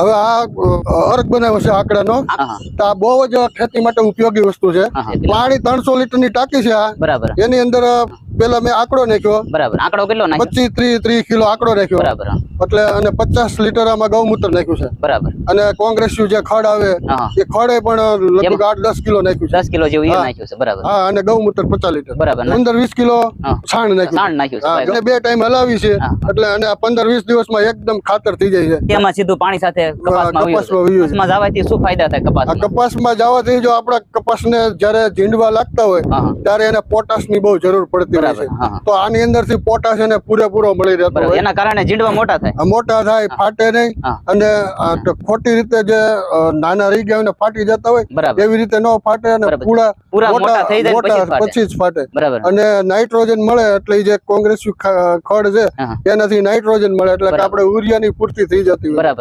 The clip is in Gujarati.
હવે આ અર્ક બનાવ્યો છે આકડાનો. તો આ બહુ જ ખેતી માટે ઉપયોગી વસ્તુ છે. પાણી ત્રણસો લીટરની ટાંકી છે આ. બરાબર. એની અંદર પેલા મેં આંકડો નાખ્યો. બરાબર. આંકડો કેટલો પચીસ ત્રીસ ત્રીસ કિલો આંકડો નાખ્યો. બરાબર. એટલે અને પચાસ લીટર આમાં ગૌમૂત્ર નાખ્યું છે. બરાબર. અને કોંગ્રેસ જે ખડ આવે એ ખડે પણ લગભગ આઠ દસ કિલો નાખ્યું છે. દસ કિલો જેવું નાખ્યું છે બરાબર. હા અને ગૌમૂત્ર પચાસ લીટર બરાબર પંદર વીસ કિલો છાણ નાખ્યું નાખ્યું. એટલે બે ટાઈમ હલાવી છે એટલે અને પંદર વીસ દિવસમાં એકદમ ખાતર થઈ જાય છે. એમાં સીધું પાણી સાથે કપાસમાં જવાથી શું ફાયદા થાય કપાસ કપાસમાં જવાથી જો આપણા કપાસને જ્યારે ઝીંડવા લાગતા હોય ત્યારે એને પોટાશની બહુ જરૂર પડતી હોય છે. તો આની અંદરથી પોટાશ એને પૂરેપૂરો મળી રહેતો હોય. એના કારણે ઝીંડવા મોટા થાય. મોટા થાય ફાટે નહીં. અને ખોટી રીતે જે નાના રહી ગયા હોય ને ફાટી જતા હોય એવી રીતે ન ફાટે અને પૂરા મોટા પછી જ ફાટે. અને નાઇટ્રોજન મળે એટલે જે કોંગ્રેસ ખડ છે. એનાથી નાઇટ્રોજન મળે એટલે. આપણે ઉરિયાની પૂર્તિ થઈ જતી હોય. બરાબર.